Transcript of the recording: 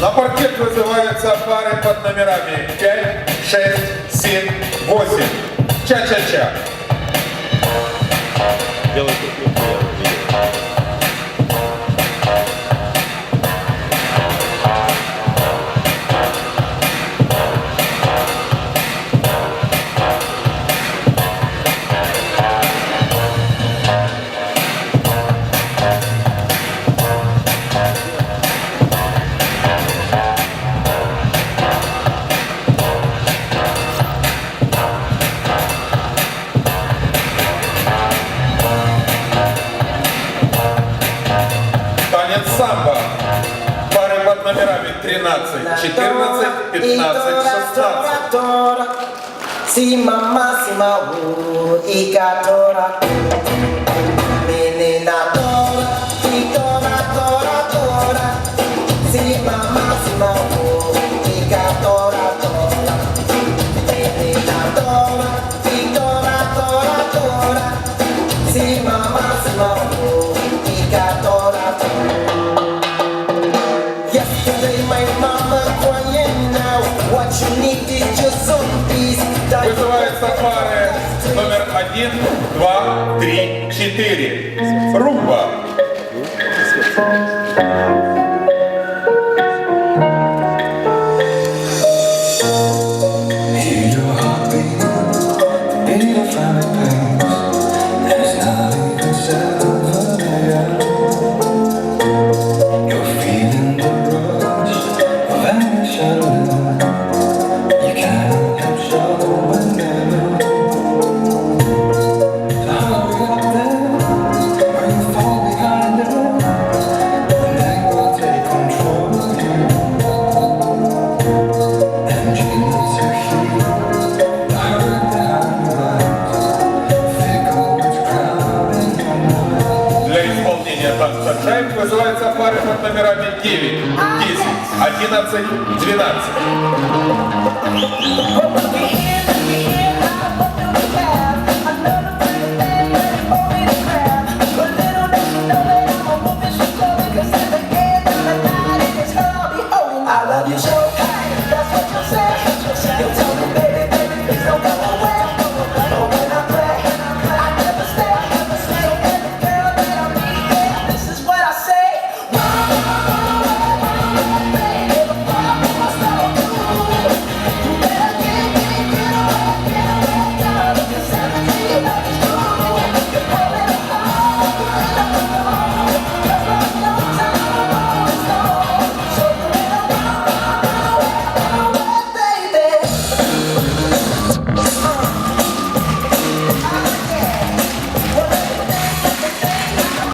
На паркет вызываются пары под номерами 5, 6, 7, 8. Ча-ча-ча. Делай -ча -ча. самбо. Пары под номерами 13, 14, 15, 16. Si mama, si mau, ika tora. Menina tora, ika tora, tora, tora. Si mama, si mau. Вызывается пары номер один, два, три, четыре. Румба. Чайник вызывается пары под номерами 9, 10, 11, 12. I love you so